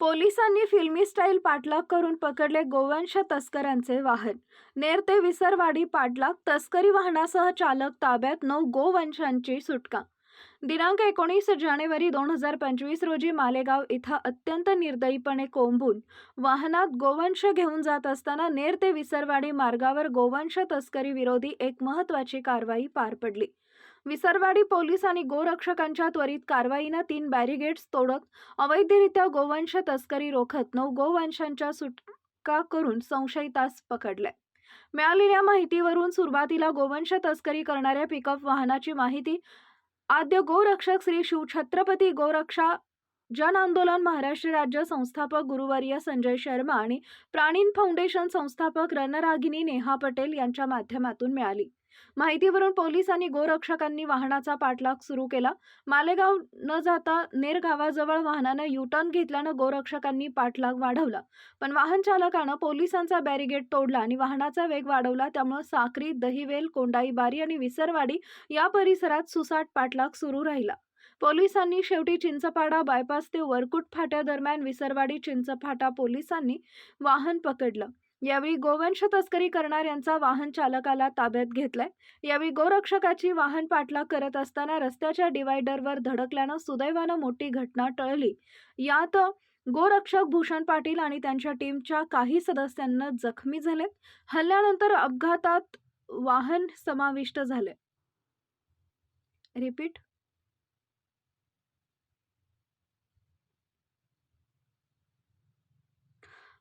पोलिसांनी फिल्मी स्टाईल पाठलाग करून पकडले गोवंश तस्करांचे वाहन. नेर ते विसरवाडी पाठलाग तस्करी वाहनासह चालक ताब्यात नऊ गोवंशांची सुटका. दिनांक एकोणीस जानेवारी दोन हजार पंचवीस रोजी मालेगाव इथं अत्यंत निर्दयीपणे कोंबून वाहनात गोवंश घेऊन जात असताना नेर ते विसरवाडी मार्गावर गोवंश तस्करी विरोधी एक महत्त्वाची कारवाई पार पडली. विसरवाडी पोलीस आणि गोरक्षकांच्या त्वरित कारवाईनं तीन बॅरिगेड्स तोडत अवैधरित्या गोवंश तस्करी रोखत नऊ गोवंशांच्या सुटका करून संशयितास पकडले. मिळालेल्या माहितीवरून सुरुवातीला गोवंश तस्करी करणाऱ्या पिकअप वाहनाची माहिती आद्य गोरक्षक श्री शिव छत्रपती गोरक्षा जन आंदोलन महाराष्ट्र राज्य संस्थापक गुरुवर्य संजय शर्मा आणि प्राणीन फाउंडेशन संस्थापक रणरागिनी नेहा पटेल यांच्या माध्यमातून मिळाली. माहितीवरून पोलीस आणि गोरक्षकांनी वाहनाचा पाठलाग सुरू केला. मालेगाव न जाता नेर गावाजवळ वाहनानं युटर्न घेतल्यानं गोरक्षकांनी पाठलाग वाढवला. पण वाहन चालकानं पोलिसांचा बॅरिगेड तोडला आणि वाहनाचा वेग वाढवला. त्यामुळे साक्री दहिवेल कोंडाईबारी आणि विसरवाडी या परिसरात सुसाट पाठलाग सुरू राहिला. पोलिसांनी शेवटी चिंचपाडा बायपास ते वरकुट फाट्यादरम्यान विसरवाडी चिंचफाटा पोलिसांनी वाहन पकडलं. यावेळी गोवंश तस्करी करणाऱ्यांचा वाहन चालकाला ताब्यात घेतलाय. यावेळी गोरक्षकाची वाहन पाठलाग करत असताना रस्त्याच्या डिवायडरवर धडकल्यानं सुदैवानं मोठी घटना टळली. यात गोरक्षक भूषण पाटील आणि त्यांच्या टीमच्या काही सदस्यांना जखमी झालेत. हल्ल्यानंतर अपघातात वाहन समाविष्ट झाले रिपीट.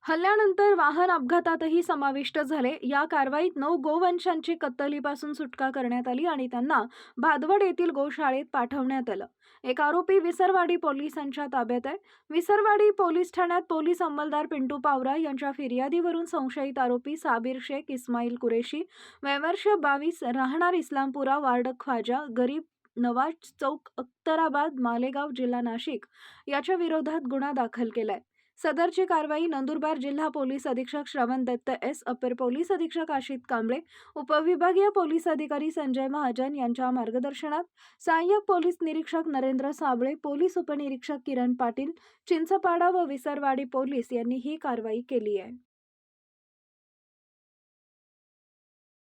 हल्ल्यानंतर वाहन अपघातातही समाविष्ट झाले. या कारवाईत नऊ गोवंशांची कत्तलीपासून सुटका करण्यात आली आणि त्यांना भादवड येथील गोशाळेत पाठवण्यात आलं. एक आरोपी विसरवाडी पोलिसांच्या ताब्यात आहे. विसरवाडी पोलीस ठाण्यात पोलीस अंमलदार पिंटू पावरा यांच्या फिर्यादीवरून संशयित आरोपी साबीर शेख इस्माईल कुरेशी वैवर्ष बावीस राहणार इस्लामपुरा वार्ड ख्वाजा गरीब नवाज चौक अख्तराबाद मालेगाव जिल्हा नाशिक याच्या विरोधात गुन्हा दाखल केलाय. सदरची कारवाई नंदुरबार जिल्हा पोलीस अधीक्षक श्रवण दत्त एस. अपर पोलीस अधीक्षक आशित कांबळे उपविभागीय पोलीस अधिकारी संजय महाजन यांच्या मार्गदर्शनात सहाय्यक पोलीस निरीक्षक नरेंद्र साबळे पोलीस उपनिरीक्षक किरण पाटील चिंचपाडा व विसरवाडी पोलीस यांनी ही कारवाई केली आहे.